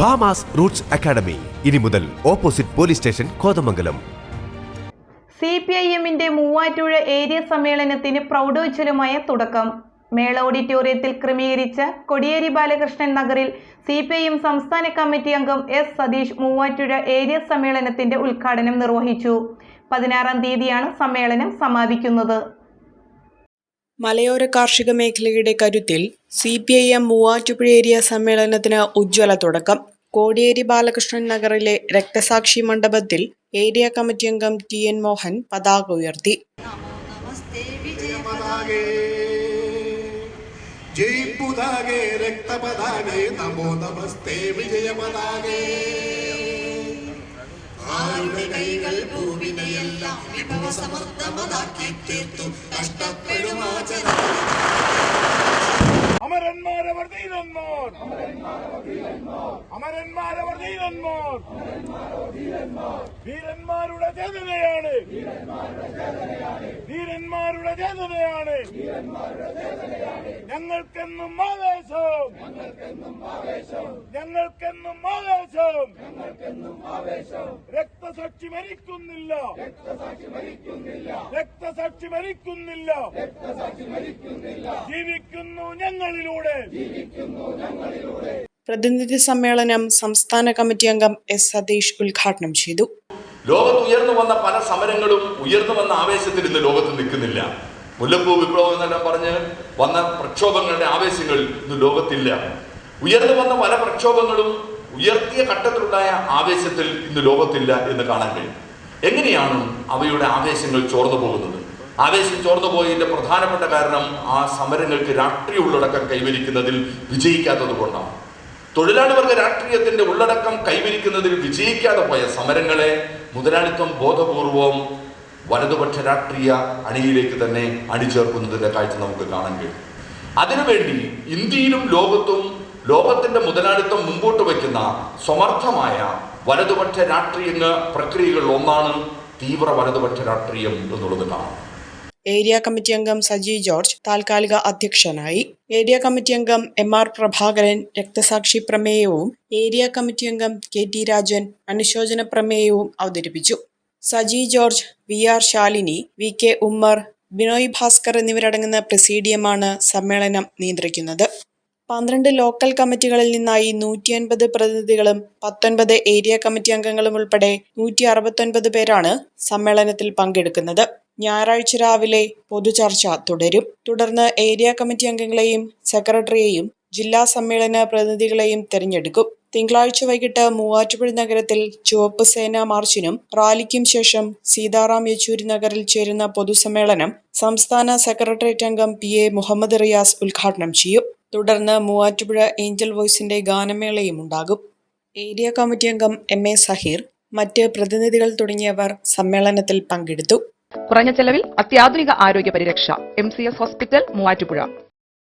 ഭാമാസ് Roots academy ഇനി മുതൽ opposite police station Kothamangalam. C P I എമ്മിന്റെ മൂവാറ്റുഴ ഏരിയ സമ്മേളനത്തിന് പ്രൗഢോജ്വലമായ തുടക്കം. മേള ഓഡിറ്റോറിയത്തിൽ ക്രമീകരിച്ച കൊടിയേരി ബാലകൃഷ്ണൻ നഗറിൽ സി പി ഐ എം സംസ്ഥാന കമ്മിറ്റി അംഗം എസ് സതീഷ് മൂവാറ്റുഴ ഏരിയ സമ്മേളനത്തിന്റെ ഉദ്ഘാടനം നിർവഹിച്ചു. പതിനാറാം തീയതിയാണ് സമ്മേളനം സമാപിക്കുന്നത്. മലയോര കാർഷിക മേഖലയുടെ കരുത്തിൽ C P I M Muvattupuzha area സമ്മേളനത്തിന് ഉജ്ജ്വല തുടക്കം. കോടിയേരി ബാലകൃഷ്ണൻ നഗറിലെ രക്തസാക്ഷി മണ്ഡപത്തിൽ ഏരിയ കമ്മിറ്റി അംഗം ടി എൻ മോഹൻ പതാക ഉയർത്തി. ജയ് പുതാകെ രക്തപതാകേ. നമോ നമസ്തേ വിജയ ആരുടെ കൈകൾ ഭൂവിനെയെല്ലാം വിഭവസമൃദ്ധമതാക്കി തീർത്തു. കഷ്ടപ്പെടുമാചര അമരന്മാരവർ ധീരന്മാർ അമരന്മാരവർ ധീരന്മാർ വീരന്മാരുടെ ചേതനയാണ് വീരന്മാരുടെ ചേതനയാണ് ഞങ്ങൾക്കെന്നും ആവേശം. ഞങ്ങൾക്കെന്നും ആവേശം. രക്തസാക്ഷി മരിക്കുന്നില്ല. രക്തസാക്ഷി മരിക്കുന്നില്ല. ജീവിക്കുന്നു ഞങ്ങളിലൂടെ. പ്രതിനിധി സമ്മേളനം സംസ്ഥാന കമ്മിറ്റി അംഗം എസ് സതീഷ് ഉദ്ഘാടനം ചെയ്തു. ലോകത്ത് ഉയർന്നു വന്ന പല സമരങ്ങളും ഉയർന്നു വന്ന ആവേശത്തിൽ ഇന്ന് ലോകത്ത് നിൽക്കുന്നില്ല. മുല്ലപ്പൂ വിപ്ലവം എന്നെല്ലാം പറഞ്ഞ് വന്ന പ്രക്ഷോഭങ്ങളുടെ ആവേശങ്ങൾ ഇന്ന് ലോകത്തില്ല. ഉയർന്നു വന്ന പല പ്രക്ഷോഭങ്ങളും ഉയർത്തിയ ഘട്ടത്തിലുണ്ടായ ആവേശത്തിൽ ഇന്ന് ലോകത്തില്ല എന്ന് കാണാൻ കഴിയും. എങ്ങനെയാണ് അവയുടെ ആവേശങ്ങൾ ചോർന്നു പോകുന്നത്? ആവേശം ചോർന്നു പോയതിന്റെ പ്രധാനപ്പെട്ട കാരണം ആ സമരങ്ങൾക്ക് രാഷ്ട്രീയ ഉള്ളടക്കം കൈവരിക്കുന്നതിൽ വിജയിക്കാത്തത് കൊണ്ടാണ്. തൊഴിലാളി വർഗ രാഷ്ട്രീയത്തിന്റെ ഉള്ളടക്കം കൈവരിക്കുന്നതിൽ വിജയിക്കാതെ പോയ സമരങ്ങളെ മുതലാളിത്തം ബോധപൂർവം വലതുപക്ഷ രാഷ്ട്രീയ അണിയിലേക്ക് തന്നെ അണിചേർക്കുന്നതിന്റെ കാഴ്ച നമുക്ക് കാണാൻ കഴിയും. അതിനുവേണ്ടി ഇന്ത്യയിലും ലോകത്തും ലോകത്തിന്റെ മുതലാളിത്തം മുമ്പോട്ട് വയ്ക്കുന്ന സമർത്ഥമായ വലതുപക്ഷ രാഷ്ട്രീയ പ്രക്രിയകളിൽ ഒന്നാണ് തീവ്ര വലതുപക്ഷ രാഷ്ട്രീയം എന്നുള്ളത് കാണാം. ഏരിയ കമ്മിറ്റി അംഗം സജി ജോർജ് താൽക്കാലിക അധ്യക്ഷനായി. ഏരിയ കമ്മിറ്റി അംഗം എം ആർ പ്രഭാകരൻ രക്തസാക്ഷി പ്രമേയവും ഏരിയ കമ്മിറ്റി അംഗം കെ ടി രാജൻ അനുശോചന പ്രമേയവും അവതരിപ്പിച്ചു. Saji George V R Shalini V K Ummer Binoy Bhaskar എന്നിവരടങ്ങുന്ന പ്രസീഡിയമാണ് സമ്മേളനം നിയന്ത്രിക്കുന്നത്. പന്ത്രണ്ട് ലോക്കൽ കമ്മിറ്റികളിൽ നിന്നായി നൂറ്റി അൻപത് പ്രതിനിധികളും പത്തൊൻപത് ഏരിയ കമ്മിറ്റി അംഗങ്ങളും ഉൾപ്പെടെ നൂറ്റി അറുപത്തൊൻപത് പേരാണ് സമ്മേളനത്തിൽ പങ്കെടുക്കുന്നത്. ഞായറാഴ്ച രാവിലെ പൊതുചർച്ച തുടരും. തുടർന്ന് ഏരിയ കമ്മിറ്റി അംഗങ്ങളെയും സെക്രട്ടറിയെയും ജില്ലാ സമ്മേളന പ്രതിനിധികളെയും തെരഞ്ഞെടുക്കും. തിങ്കളാഴ്ച വൈകിട്ട് മൂവാറ്റുപുഴ നഗരത്തിൽ ചുവപ്പ് സേന മാർച്ചിനും റാലിക്കും ശേഷം സീതാറാം യെച്ചൂരി നഗറിൽ ചേരുന്ന പൊതുസമ്മേളനം സംസ്ഥാന സെക്രട്ടേറിയറ്റ് അംഗം പി എ മുഹമ്മദ് റിയാസ് ഉദ്ഘാടനം ചെയ്യും. തുടർന്ന് മൂവാറ്റുപുഴ ഏഞ്ചൽ വോയ്സിന്റെ ഗാനമേളയും ഉണ്ടാകും. ഏരിയ കമ്മിറ്റി അംഗം എം എ സഹീർ മറ്റ് പ്രതിനിധികൾ തുടങ്ങിയവർ സമ്മേളനത്തിൽ പങ്കെടുത്തു. കുറഞ്ഞ ചെലവിൽ അത്യാധുനിക ആരോഗ്യ പരിരക്ഷ M C S hospital Muvattupuzha.